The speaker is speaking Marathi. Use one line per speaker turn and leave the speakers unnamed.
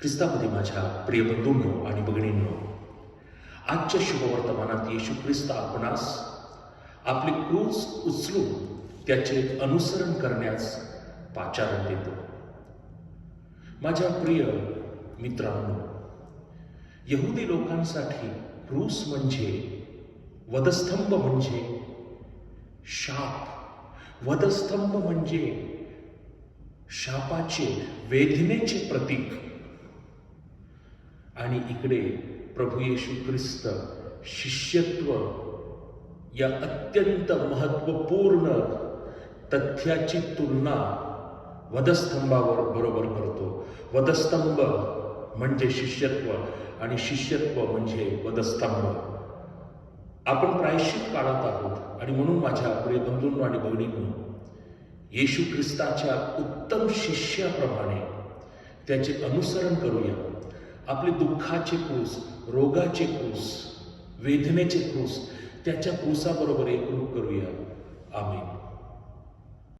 ख्रिस्तामध्ये माझ्या प्रिय बंधूंनो आणि भगिनींनो आजच्या शुभवर्तमानात येशू ख्रिस्त आपणास आपली क्रूज उचलून त्याचे अनुसरण करण्यास पाचारण देतो. माझ्या प्रिय मित्रांनो यहुदी लोकांसाठी क्रूस म्हणजे वधस्तंभ म्हणजे शाप. वधस्तंभ म्हणजे शापाचे वेदनेचे प्रतीक. आणि इकडे प्रभू येशू ख्रिस्त शिष्यत्व या अत्यंत महत्त्वपूर्ण तथ्याची तुलना वधस्तंभावर बरोबर करतो. वधस्तंभ म्हणजे शिष्यत्व आणि शिष्यत्व म्हणजे वधस्तंभ. आपण प्रायश्चित काढत आहोत आणि म्हणून माझ्या पुढे बंधूंनो आणि बहिणींनो येशू ख्रिस्ताच्या उत्तम शिष्याप्रमाणे त्याचे अनुसरण करूया. आपले दुःखाचे क्रूस रोगाचे क्रूस वेदनेचे क्रूस त्याच्या क्रूसाबरोबर एकरूप करूया.